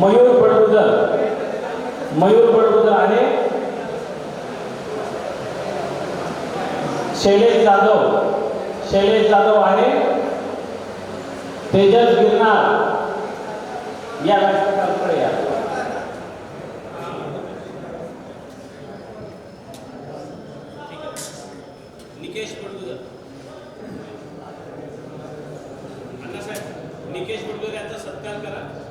मयूर बडगुजर मयूर बडगुजर आहे शैलेश जाधव. शैलेश जाधव आहे तेजस गिरनार. या व्यासपीठाकडे या. निकेश बडगुजर अण्णासाहेब निकेश बडगुजर यांचा सत्कार करा.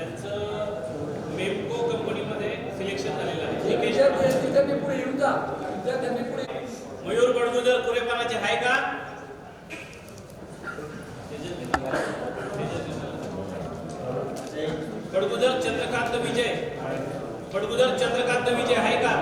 त्यांचं मेमको कंपनीमध्ये सिलेक्शन झालेलं आहे. विद्यार्थी पुढे येऊन जा. विद्यार्थ्यांनी पुढे मयूर बडगुजर पुरेपणाचे आहे का? बडगुजर चंद्रकांत विजय. बडगुजर चंद्रकांत विजय आहे का?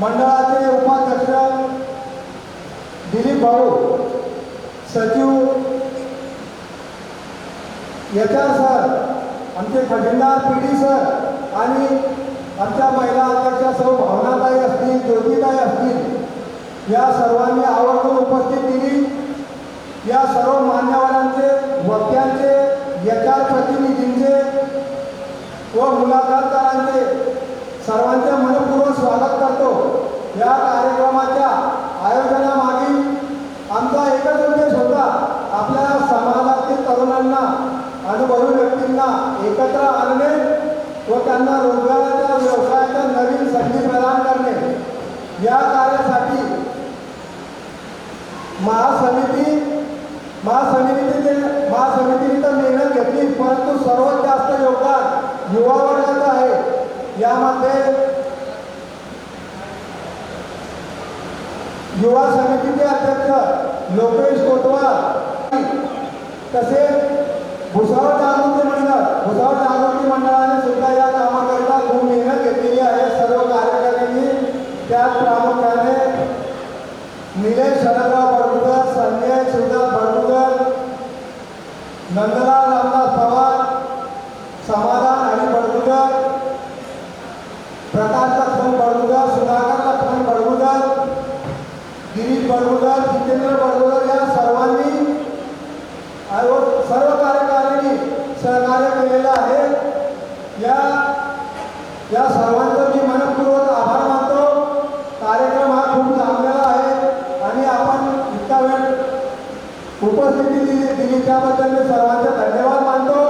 मंडळाचे उपाध्यक्ष दिलीप भाऊ सचिव एच आर सर आमचे खजिनदार पी डी सर आणि आमच्या महिला अध्यक्षा सौ भावनाताई असतील ज्योतिताई असतील या सर्वांनी आवर्जून उपस्थित दिली. या सर्व मान्यवरांचे वक्त्यांचे यचार प्रतिनिधींचे व मुलाखतदारांचे सर्वांचे मनपूर्वक स्वागत करतो. या कार्यक्रमाच्या आयोजनामागील आमचा एकच उद्देश होता आपल्या समाजातील तरुणांना अनुभवी व्यक्तींना एकत्र आणणे व त्यांना रोजगाराच्या व्यवसायाच्या नवीन संधी प्रदान करणे. या कार्यासाठी महासमिती महासमितीचे महासमितीने तर मेहनत घेतली परंतु सर्वात जास्त योगदान युवा वर्गाचं आहे यामध्ये युवा समितीचे अध्यक्ष लोकेश कोटवाल तसेच भुसावळ जागृती मंडळ भुसावळ जागृती मंडळाने सुद्धा या कामाकरिता खूप मेहनत घेतलेली आहे. सर्व कार्यकर्त्यांनी त्यात प्रामुख्याने निलेश शरदराव बडगुजर संजय शिवदास बडगुजर नंदलाल उपस्थिती दिली. त्याबद्दल मी सर्वांचे धन्यवाद मानतो.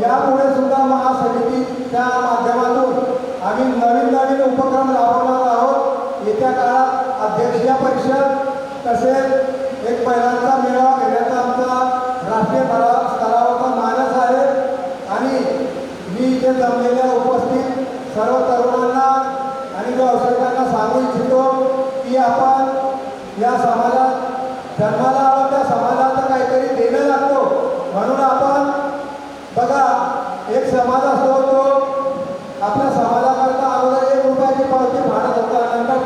यापुढे सुद्धा महासमितीच्या माध्यमातून आम्ही नवीन नवीन उपक्रम राबवणार आहोत. येत्या काळात अध्यक्षीय परिषद तसेच एक महिलांचा मेळावा घेण्याचा आमचा राष्ट्रीय स्तरा- स्तरावरचा मानस आहे. आणि मी इथे जमलेल्या उपस्थित सर्व तरुणांना आणि व्यावसायिकांना सांगू इच्छितो की आपण या समाजात जन्माला म्हणून आपण बघा एक समाज असतो तो आपल्या समाजाकरता अगोदर एक रुपयाची पावती भाडं देतात नंतर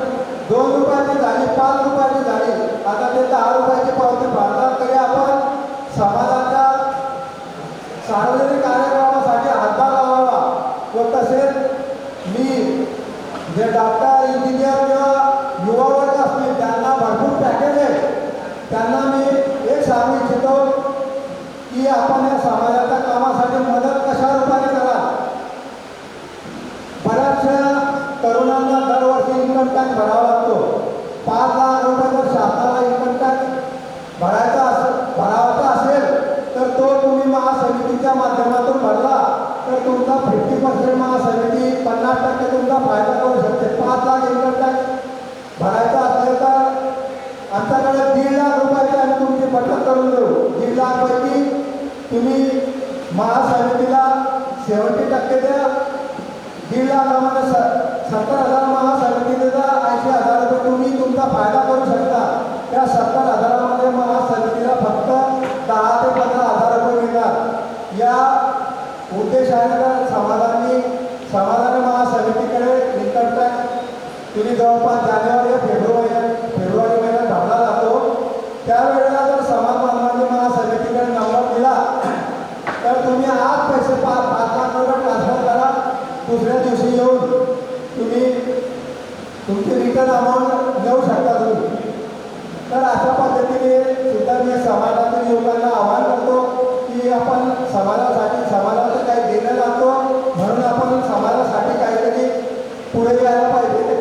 दोन रुपयाची झाली पाच रुपयाची झाली आता ते दहा रुपयाची पावती भाडं तुमचा फिफ्टी पर्सेंट महासमिती पन्नास टक्के तुमचा फायदा करू शकते. पाच लाख इन्कम टॅक्स भरायचा असेल तर आमच्याकडे दीड लाख रुपयाची आम्ही तुमची बचत करून देऊ. दीड लाखपैकी तुम्ही महासमितीला सेवन्टी टक्के द्या. दीड लाख जवळपास जानेवारी या फेब्रुवारी फेब्रुवारी महिन्यात भरला जातो त्यावेळेला जर समाज बांधवांनी महासमितीकडे नंबर दिला तर तुम्ही आज पैसे पाच पाच लाख रुपये ट्रान्सफर करा दुसऱ्या दिवशी येऊन तुम्ही तुमची रिटर्न अमाऊंट देऊ शकता तुम्ही. तर अशा पद्धतीने सुद्धा मी समाजातील युवकांना आवाहन करतो की आपण समाजासाठी समाजाचं काही देणं लागतो म्हणून आपण समाजासाठी काहीतरी पुढे यायला पाहिजे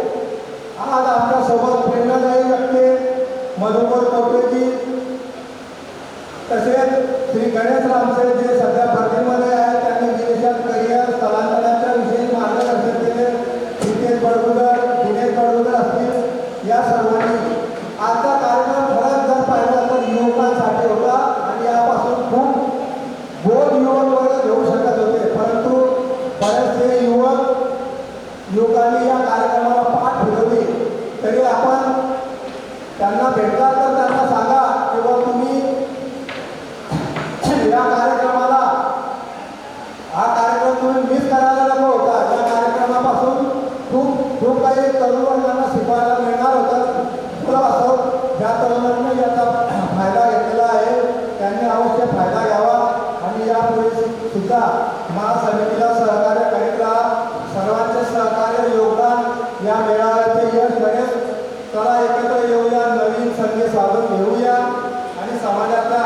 आज आमच्यासोबत प्रेरणादायी व्यक्ती मधुकर कोटेजी तसेच श्री गणेश रामसे जे सध्या भरतीमध्ये आहे या मेळाव्याचे यश घडेल चला एकत्र येऊया नवीन संधी साधून घेऊया. आणि समाजाच्या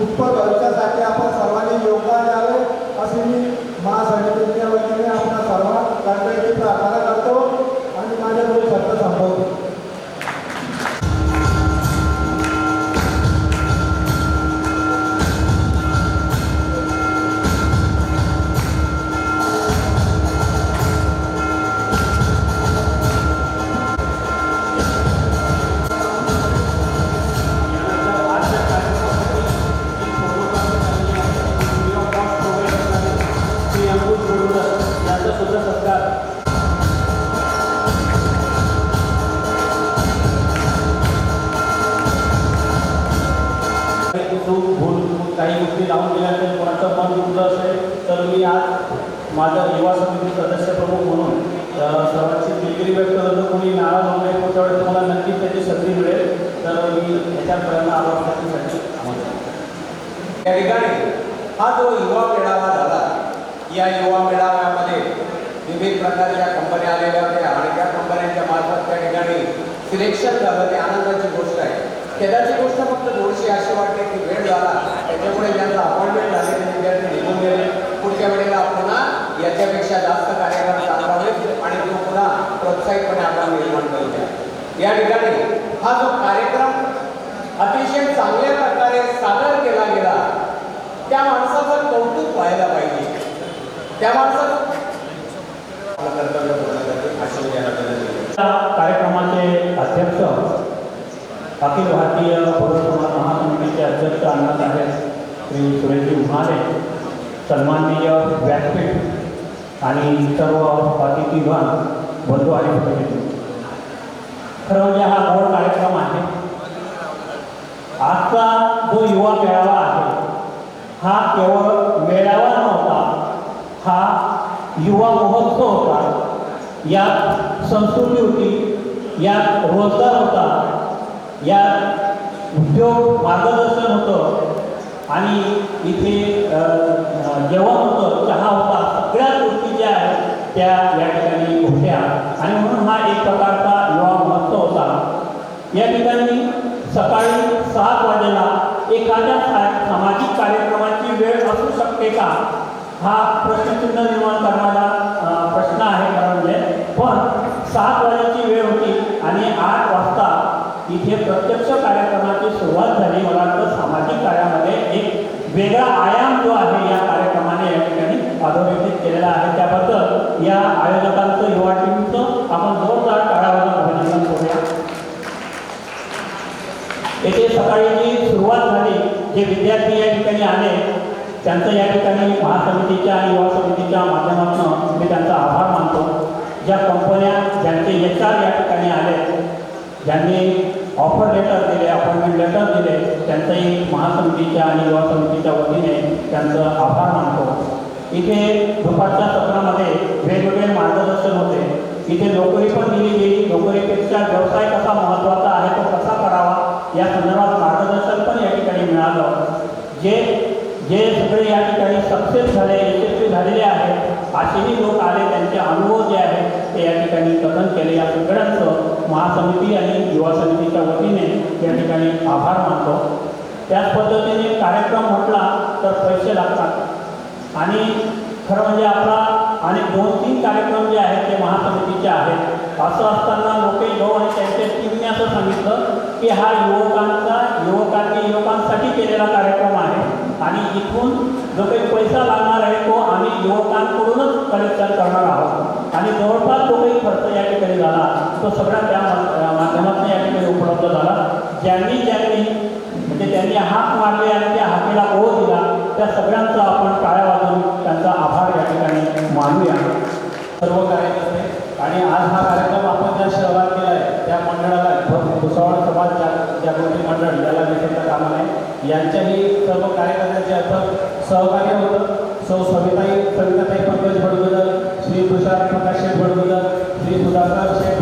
उत्तर भविष्यासाठी आपण सर्वांनी योगदान द्यावे अशी मी महासंघटनेच्या वतीने आपल्या सर्वांना प्रार्थना करतो. आणि माझे दोन शब्द संपवतो. तो भूल काही गोष्टी लावून गेल्यानंतर कोणाचं मन दुखलं असेल तर मी आज माझा युवा समिती सदस्य प्रमुख म्हणून सर्वांची दिलगिरी व्यक्त करतो. कोणी नाराज होऊ नये पुढच्या वेळेस तुम्हाला नक्कीच त्याची संधी मिळेल. तर मी याच्यापर्यंत आवाज या ठिकाणी हा जो युवा मेळावा झाला या युवा मेळाव्यामध्ये विविध प्रकारच्या कंपन्या आलेल्या होत्या आणि त्या कंपन्यांच्या मार्फत त्या ठिकाणी सिलेक्शन झालं. ते आनंदाची गोष्ट आहे. खेदाची गोष्ट फक्त थोडीशी अशी वाटते की वेळ झाला त्याच्यामुळे त्यांचा अपॉइंटमेंट झाले ते विद्यार्थी निघून गेले. पुढच्या वेळेला पुन्हा याच्यापेक्षा जास्त कार्यक्रम चालवावेत आणि तो पुन्हा प्रोत्साहितपणे आपण निर्माण करूया या ठिकाणी हा जो कार्यक्रम अतिशय चांगल्या प्रकारे सादर केला गेला त्या माणसाचं कौतुक व्हायला पाहिजे. त्या माणसाचं कर्तव्य पूर्ण करते अशी कार्यक्रमाचे अध्यक्ष अखिल भारतीय पौरसभा महासमितीचे अध्यक्ष अण्णासाहेब श्री सुरेशजी उन्हाळे सन्माननीय व्यासपीठ आणि सर्व अतिथीगण बंधू आणि खरं म्हणजे हा गोड कार्यक्रम आहे. आजचा जो युवा मेळावा आहे हा केवळ मेळावा नव्हता हा युवा महोत्सव होता. यात संस्कृती होती यात रोजगार होता या उद्योग मार्गदर्शन होतं आणि इथे जेवण होतं चहा होता सगळ्या गोष्टी ज्या आहेत त्या या ठिकाणी होत्या. आणि म्हणून हा एक प्रकारचा युवा महोत्सव होता. या ठिकाणी सकाळी सात वाजेला एखाद्या सामाजिक कार्यक्रमाची वेळ असू शकते का? हा प्रश्नचिन्ह निर्माण करणारा अ, प्रश्न आहे खरं म्हणजे पण सात वाजेची वेळ होती आणि आठ वाजता इथे प्रत्यक्ष कार्यक्रमाची सुरुवात झाली. मला वाटतं सामाजिक कार्यामध्ये एक वेगळा आयाम जो आहे या कार्यक्रमाने या ठिकाणी अधोरेखित केलेला आहे. त्याबद्दल या आयोजकांचं युवा टीमचं आपण जोरदार काळावर अभिनंदन करूया. येथे सकाळी जी सुरुवात झाली जे विद्यार्थी या ठिकाणी आले त्यांचं या ठिकाणी महासमितीच्या आणि युवा समितीच्या माध्यमातून मी त्यांचा आभार मानतो. ज्या कंपन्या ज्यांचे एच आर या ठिकाणी आले ज्यांनी ऑफर लेटर दिले अपॉइंटमेंट लेटर दिले त्यांचंही महासमितीच्या आणि युवा समितीच्या वतीने त्यांचं आभार मानतो. इथे दुपारच्या सत्रामध्ये वेगवेगळे मार्गदर्शन होते. इथे नोकरी पण दिली गेली. नोकरीपेक्षा व्यवसाय कसा महत्त्वाचा आहे तो कसा करावा या संदर्भात मार्गदर्शन पण या ठिकाणी मिळालं. जे जे सगळे या ठिकाणी सक्सेस झाले यशस्वी झालेले आहेत असेही लोक आले त्यांचे अनुभव जे आहेत ते या ठिकाणी कथन केले. या सगळ्यांचं महासमिती आणि युवा समितीच्या वतीने या ठिकाणी आभार मानतो. त्याच पद्धतीने कार्यक्रम म्हटला तर पैसे लागतात. आणि खरं म्हणजे आपला आणि दोन तीन कार्यक्रम जे आहेत ते महासमितीचे आहेत. असं असताना लोके येऊ आणि त्यांच्या टीमने असं सांगितलं की हा युवकांचा युवकांनी युवकांसाठी केलेला कार्यक्रम आहे. आणि इथून जो काही पैसा लागणार आहे तो आम्ही युवकांकडूनच कलेक्शन करणार आहोत. आणि जवळपास जो काही खर्च या ठिकाणी झाला तो सगळा त्या माध्यमातून या ठिकाणी उपलब्ध झाला. ज्यांनी ज्यांनी म्हणजे त्यांनी हात मारले आणि त्या हातीला ओळ दिला त्या सगळ्यांचा आपण टाळ्या वाजवून त्यांचा आभार या ठिकाणी मानूया. सर्व कार्यकर्ते आणि आज हा कार्यक्रम आपण ज्या शहरात केला आहे त्या मंडळाला भुसावळ समाज जागृती मंडळ याला विशेष काम आहे यांच्याही सर्व कार्यकर्त्यांचे असं सहकार्य होतं. सौ सविताई सविताताई पंकज भडगुदर श्री तुषार प्रकाश भडगुदर श्री सुधाकर शेठ